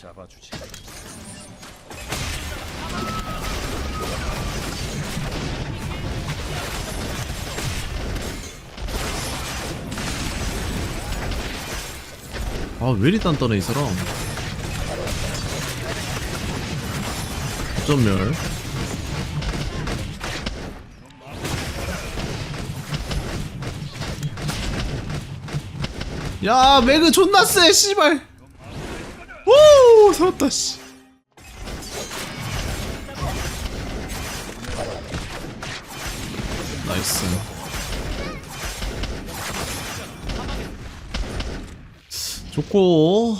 잡아주지. 아 왜 이리 단단해 이 사람? 전멸 야 매그 존나 세 씨발. 오 살았다 씨 나이스 좋고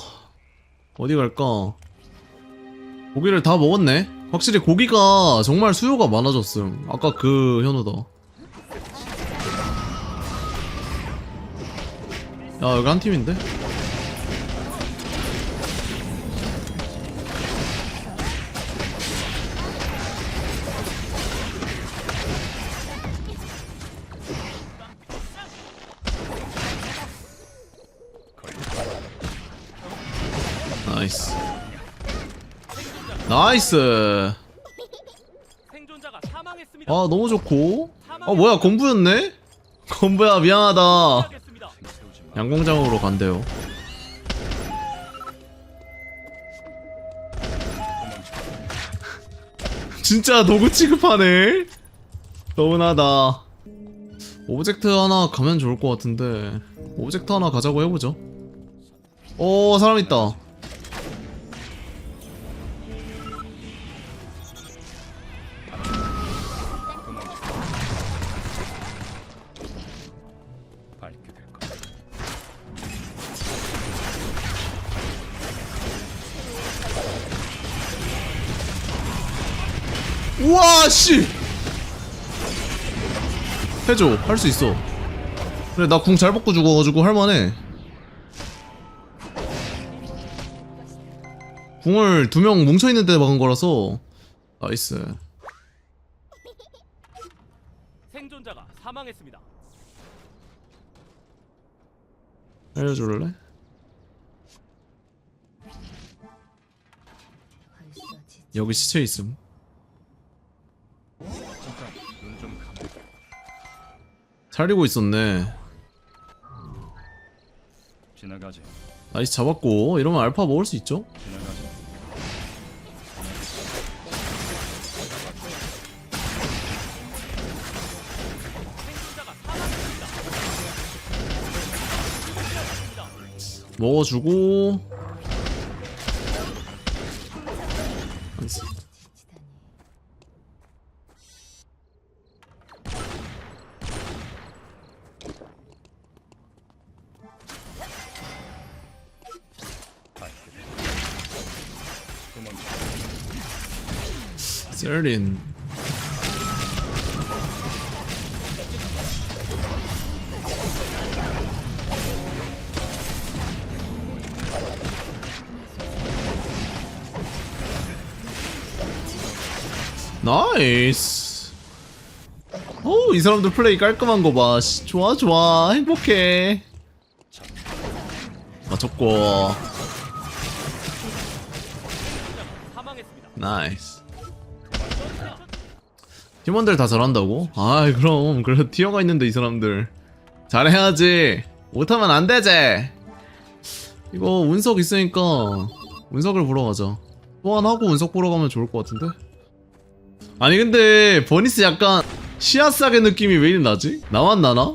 어디 갈까? 고기를 다 먹었네. 확실히 고기가 정말 수요가 많아졌음. 아까 그 현우다. 야 여기 한 팀인데? 나이스. 나이스. 생존자가 사망했습니다. 아 너무 좋고. 아 뭐야 건부였네? 건부야 미안하다. 양공장으로 간대요. 진짜 도구 취급하네. 너무나다. 오브젝트 하나 가면 좋을 것 같은데 오브젝트 하나 가자고 해보죠. 오 사람 있다. 씨! 해줘. 할 수 있어. 그래 나 궁잘 먹고 죽어가지고 할만해. 궁을 두 명 뭉쳐있는 데 막은 거라서. 나이스. 생존자가 사망했습니다. 알려줄래? 여기 시체 있음 살리고 있었네 지나가지. 나이스 잡았고 이러면 알파 먹을 수 있죠? 지나가지. 먹어주고 셀린 나이스 오 이 사람들 플레이 깔끔한 거봐. 좋아 좋아. 행복해. 맞췄고. 나이스 팀원들 다 잘한다고? 아이 그럼 그래 티어가 있는데 이 사람들 잘해야지 못하면 안 되지 이거 운석 있으니까 운석을 보러 가자 소환하고 운석 보러 가면 좋을 것 같은데 아니 근데 버니스 약간 시아싸게 느낌이 왜 이리 나지? 나만 나나?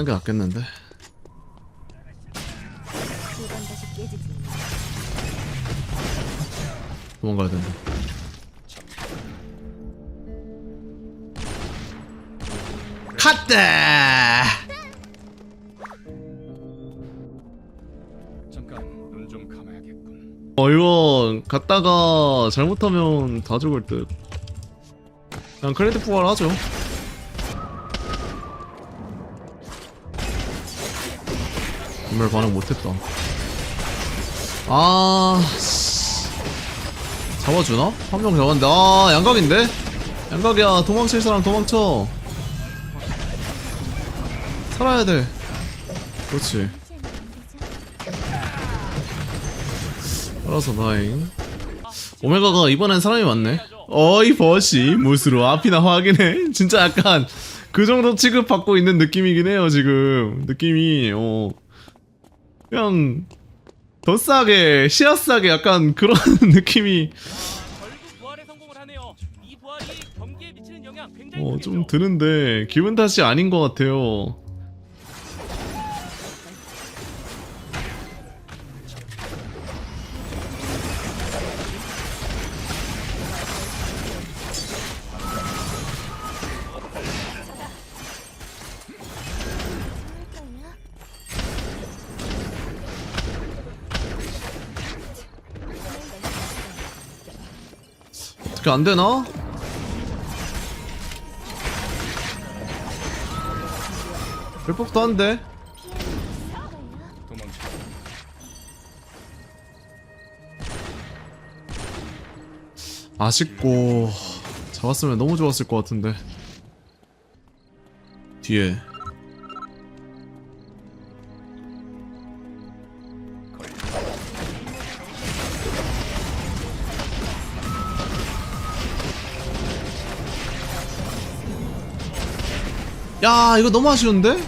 빼는 게 낫겠는데 다시 깨지지. 도망가야 된다 갓다 잠깐 눈 좀 감아야겠군. 어 이거 갔다가 잘못하면 다 죽을 듯 그냥 크레딧 부활 하죠 정말 반응 못했다. 아, 씨. 잡아주나? 한 명 잡았는데, 아, 양각인데? 양각이야. 도망칠 사람 도망쳐. 살아야 돼. 그렇지. 알아서 다행. 오메가가 이번엔 사람이 많네. 어이 버시 못으로 앞이나 확인해. 진짜 약간 그 정도 취급받고 있는 느낌이긴 해요 지금 느낌이 어 그냥 더 싸게 시야 싸게 약간 그런 느낌이 결국 부활에 성공을 하네요. 이 부활이 경기에 미치는 영향 굉장히 어 크겠죠. 좀 드는데 기분 탓이 아닌 것 같아요. 어떻게 안 되나? 될 법도 한데. 아쉽고 잡았으면 너무 좋았을 것 같은데 뒤에 야 이거 너무 아쉬운데?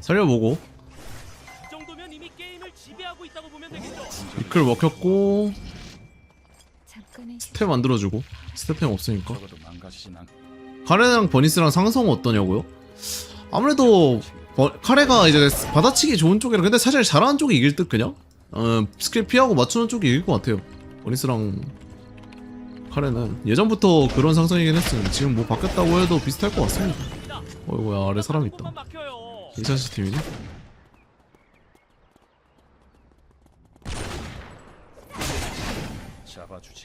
살려보고. 이클 먹혔고. 스텝 만들어주고 스텝템 없으니까. 카레랑 버니스랑 상성 어떠냐고요? 아무래도 버- 카레가 이제 받아치기 좋은 쪽이라 근데 사실 잘하는 쪽이 이길 듯 그냥 어, 스킬 피하고 맞추는 쪽이 이길 것 같아요 버니스랑 카레는 예전부터 그런 상성이긴 했음 지금 뭐 바뀌었다고 해도 비슷할 것 같습니다 어이구야 아래 사람 있다. 인천시 팀이지? 잡아주지.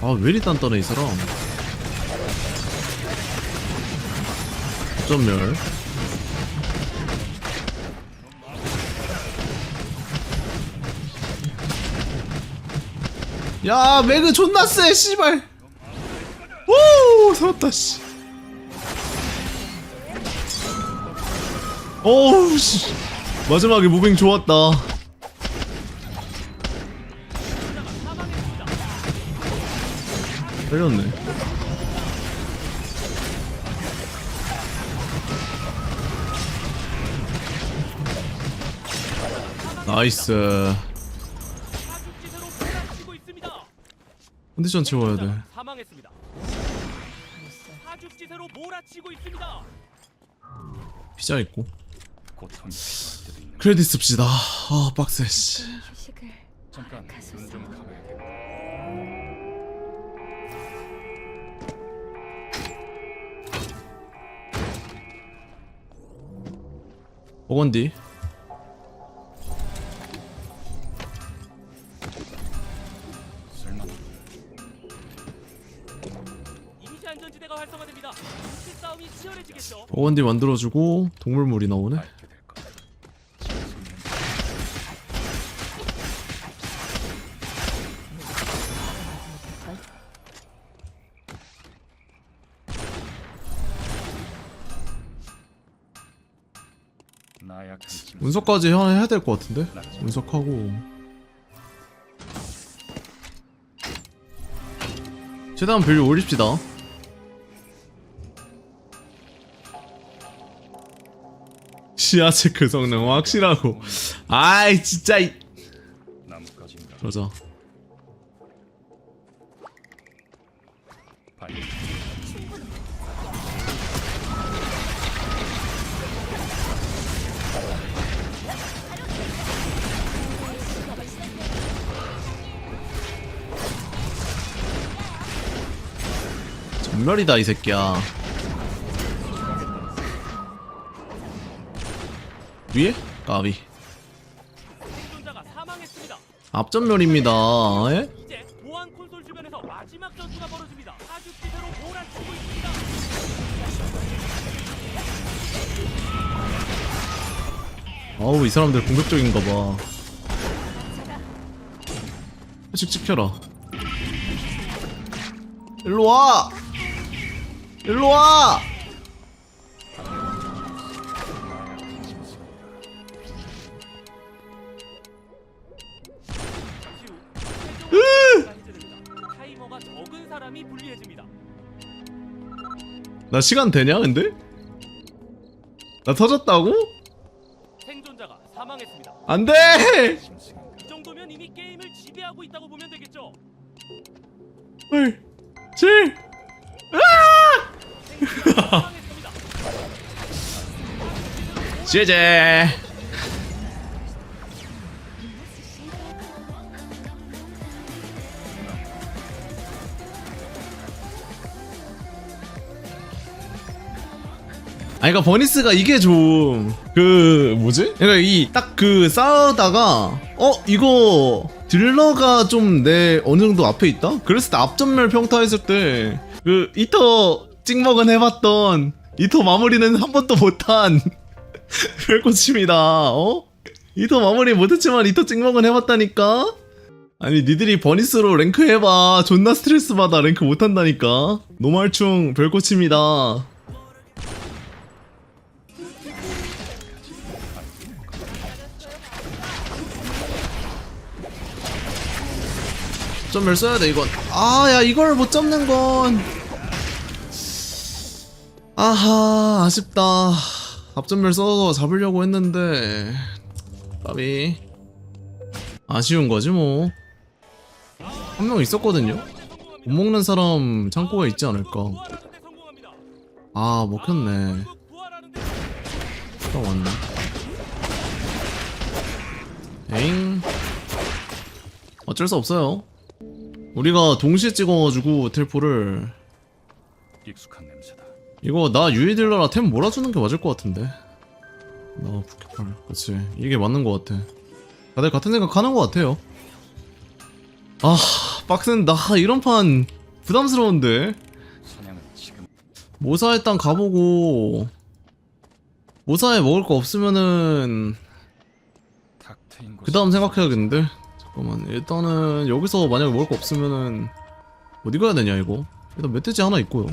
아왜 이리 단단해 이 사람? 점멸 야 매그 존나 쎄 씨발. 오 살았다 씨. 어우 씨. 마지막에 무빙 좋았다 살렸네 나이스. 컨디션 채워야 돼 사망했습니다. 사죽지세로 몰아치고 있습니다. 피자 있고. 크레딧 씁시다 아 빡세 씨 잠깐 가소서. 눈좀 감아야겠군. 지겠죠. 버건디 만들어주고 동물물이 나오네 운석까지 해야 될 것 같은데? 운석하고. 최대한 밸류 올립시다. 시야 체크 성능 확실하고. 아이 진짜 이... 그러자 발. 전멸이다 이 새끼야 위에? 까비. 앞전멸입니다 예? 있습니다. 아우 이 사람들 공격적인가 봐 일찍 지켜라 일로와 일로 와. 타이머가 적은 사람이 불리해집니다. 나 시간 되냐 근데? 나 터졌다고? 생존자가 사망했습니다. 안돼 짐승인가 이 정도면 이미 게임을 지배하고 있다고 보면 되겠죠. 8 7 사망했습니다. 제제 아니 그니까 버니스가 이게 좀 그 뭐지? 그러니까 이 딱 그 싸우다가 어 이거 딜러가 좀 내 어느 정도 앞에 있다? 그랬을 때 앞전멸 평타했을 때 그 이터 찍먹은 해봤던 이터 마무리는 한 번도 못한 별꽃입니다. 어? 이터 마무리 못했지만 이터 찍먹은 해봤다니까? 아니 니들이 버니스로 랭크 해봐 존나 스트레스 받아 랭크 못한다니까 노말충 별꽃입니다 점멸 써야 돼 이건 아 야 이걸 못 잡는 건 아하 아쉽다. 앞전멸 써서 잡으려고 했는데. 까비. 아쉬운 거지 뭐. 한 명 있었거든요? 못 먹는 사람 창고에 있지 않을까. 아 먹혔네. 딱 왔네. 에잉. 어쩔 수 없어요. 우리가 동시에 찍어가지고 텔포를 익숙한 이거 나 유이딜러라 템 몰아주는 게 맞을 것 같은데. 나 부캐팔 그치. 이게 맞는 것 같아. 다들 같은 생각 하는 것 같아요. 아 빡센다 이런 판 부담스러운데. 모사 일단 가보고 모사에 먹을 거 없으면은 그 다음 생각해야겠는데? 잠깐만 일단은 여기서 만약에 먹을 거 없으면은 어디 가야 되냐 이거? 일단 멧돼지 하나 있고요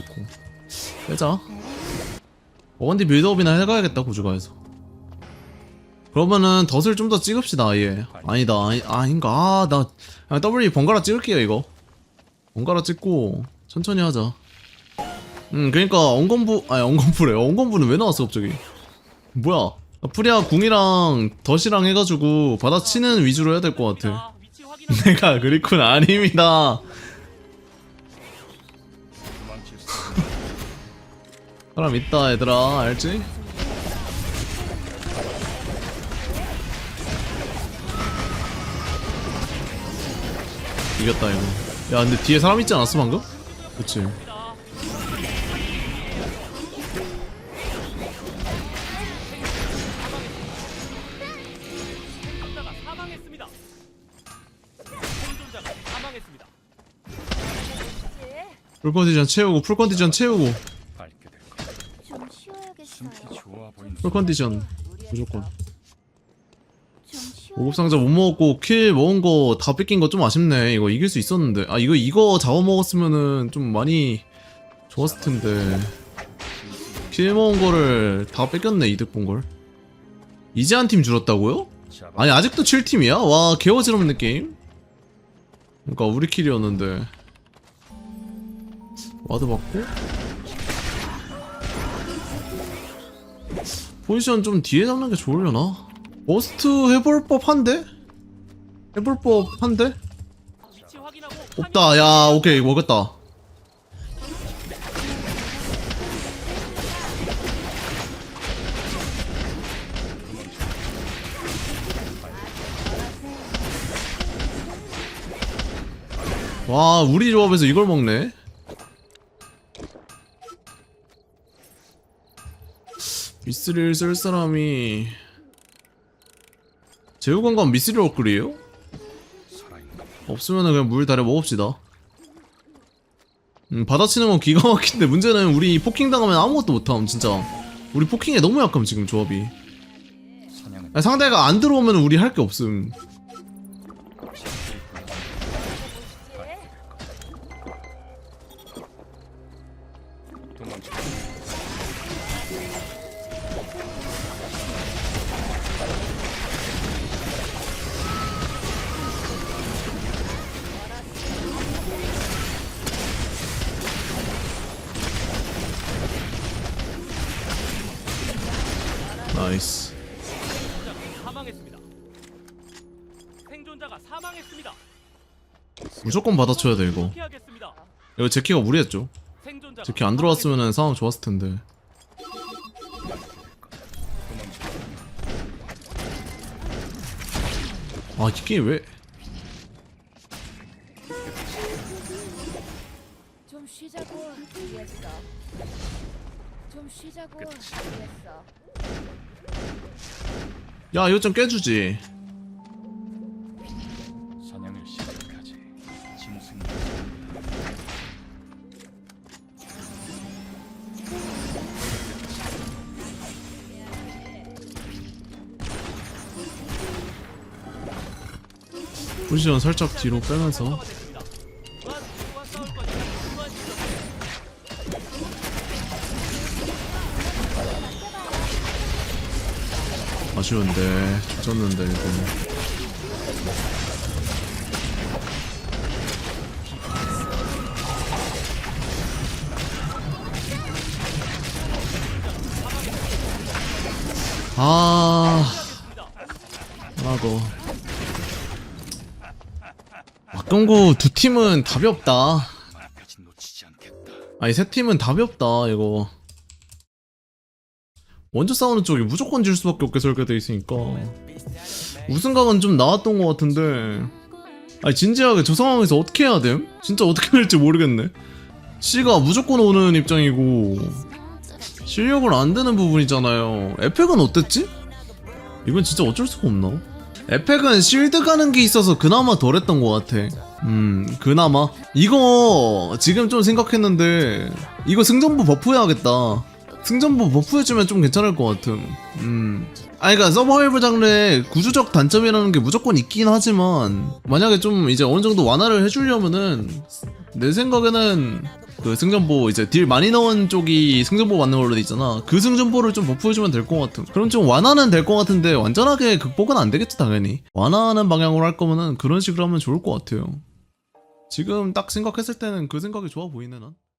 잡혀 있고. 빼자 어건디 빌드업이나 해가야겠다 구주가에서. 그러면은 덫을 좀 더 찍읍시다 아예. 아니다 아니, 아닌가? 아나 그냥 W 번갈아 찍을게요 이거. 번갈아 찍고 천천히 하자. 음 그니까 엉건부 아니 엉건부래 엉건부는 왜 나왔어 갑자기? 뭐야? 프리아 궁이랑 덫이랑 해가지고 받아치는 위주로 해야 될 것 같아. 내가 그리군 아닙니다 사람 있다 얘들아 알지? 이겼다 이거 야 근데 뒤에 사람 있지 않았어 방금? 그치 사망했습니다. 풀컨디션 채우고 풀 컨디션 채우고 밝게 될 거야 좀 쉬어야겠어요. 숨기 좋아 보이는 풀컨디션 무조건. 보급상자 못 먹었고 킬 먹은 거 다 뺏긴 거 좀 아쉽네. 이거 이길 수 있었는데. 아 이거 이거 잡아먹었으면은 좀 많이 좋았을 텐데. 킬 먹은 거를 다 뺏겼네 이득 본걸. 이제 한 팀 줄었다고요? 아니 아직도 7팀이야? 와 개어지럽는 게임 그니까 우리 킬이었는데. 와드 받고 포지션 좀 뒤에 잡는 게 좋으려나? 버스트 해볼 법한데? 해볼 법한데? 없다 야 오케이 먹었다 와 우리 조합에서 이걸 먹네 미스릴 쓸 사람이 제우관관 미스릴 업글이에요? 없으면은 그냥 물 달여 먹읍시다. 음 받아치는 건 기가 막힌데 문제는 우리 포킹 당하면 아무것도 못함 진짜. 우리 포킹에 너무 약함 지금 조합이. 상대가 안 들어오면 우리 할 게 없음 무조건 받아쳐야 돼 이거. 이거 제키가 무리했죠 제키 안 들어왔으면 상황 좋았을 텐데 아 이게 왜 좀 쉬자고 이랬어. 좀 쉬자고 이랬어. 야 이거 좀 깨주지 포지션 살짝 뒤로 빼면서. 아쉬운데 조졌는데 이거. 아 하나도 막금고 두 팀은 답이 없다. 아니 세 팀은 답이 없다 이거. 먼저 싸우는 쪽이 무조건 질 수밖에 없게 설계돼 있으니까. 우승각은 좀 나왔던 것 같은데. 아니 진지하게 저 상황에서 어떻게 해야 됨? 진짜 어떻게 될지 모르겠네. C가 무조건 오는 입장이고. 실력을 안 되는 부분이잖아요. 에펙은 어땠지? 이건 진짜 어쩔 수가 없나? 에펙은 실드 가는 게 있어서 그나마 덜했던 것 같아. 음 그나마. 이거 지금 좀 생각했는데 이거 승전부 버프해야겠다. 승전부 버프해주면 좀 괜찮을 것 같음. 음. 아니 그니까 서바이벌 장르의 구조적 단점이라는 게 무조건 있긴 하지만 만약에 좀 이제 어느 정도 완화를 해주려면은 내 생각에는 그 승전보 이제 딜 많이 넣은 쪽이 승전보 맞는 걸로 돼 있잖아. 그 승전보를 좀 버프해주면 될 것 같음 그럼 좀 완화는 될 것 같은데 완전하게 극복은 안 되겠지 당연히. 완화하는 방향으로 할 거면은 그런 식으로 하면 좋을 것 같아요. 지금 딱 생각했을 때는 그 생각이 좋아 보이네 난